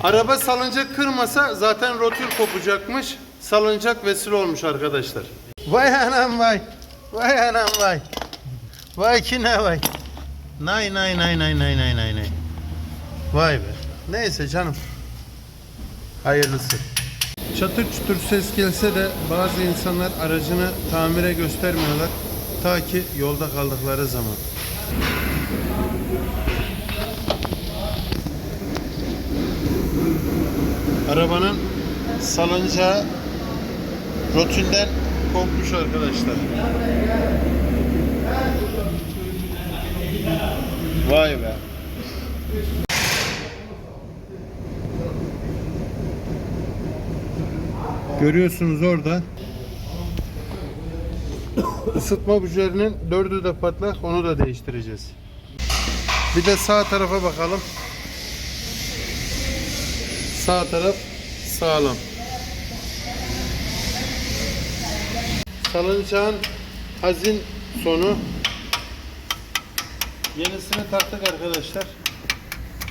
Araba salıncak kırmasa zaten rotür kopacakmış. Salıncak vesile olmuş arkadaşlar. Vay anam vay. Vay anam vay. Vay ki ne vay. Nay nay nay nay nay nay nay nay. Vay be. Neyse canım. Hayırlısı. Çatır çutur ses gelse de bazı insanlar aracını tamire göstermiyorlar. Ta ki yolda kaldıkları zaman. Arabanın salıncağı rotünden kopmuş arkadaşlar. Vay be. Görüyorsunuz orada ısıtma bujilerinin dördü de patlak onu da değiştireceğiz. Bir de sağ tarafa bakalım. Sağ taraf sağlam. Salıncağın hazin sonu yenisini taktık arkadaşlar.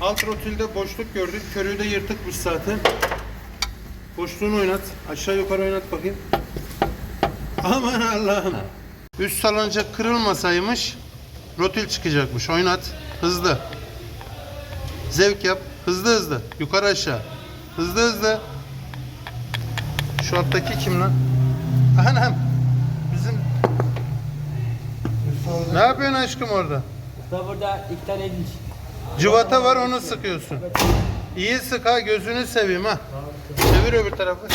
Alt rotülde boşluk gördük. Körüğü de yırtıkmış zaten. Boşluğunu oynat. Aşağı yukarı oynat bakayım. Aman Allah'ım. Üst salıncak kırılmasaymış rotül çıkacakmış. Oynat. Hızlı. Zevk yap. Hızlı hızlı. Yukarı aşağı. Hızlı hızlı. Şu alttaki kim lan? Anam. Bizim ne yapıyorsun aşkım orada? Usta burada iki tane inç. Cıvata var onu sıkıyorsun. İyi sık ha gözünü seveyim ha. Çevir öbür tarafı.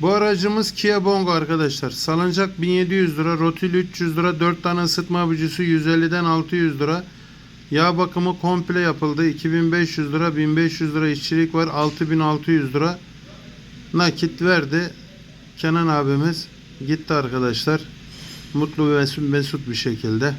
Bu aracımız Kia Bongo arkadaşlar. Salıncak 1700 lira, rotül 300 lira, 4 tane ısıtma abicusu 150'den 600 lira. Yağ bakımı komple yapıldı. 2500 lira, 1500 lira işçilik var. 6600 lira nakit verdi. Kenan abimiz gitti arkadaşlar. Mutlu ve mesut bir şekilde.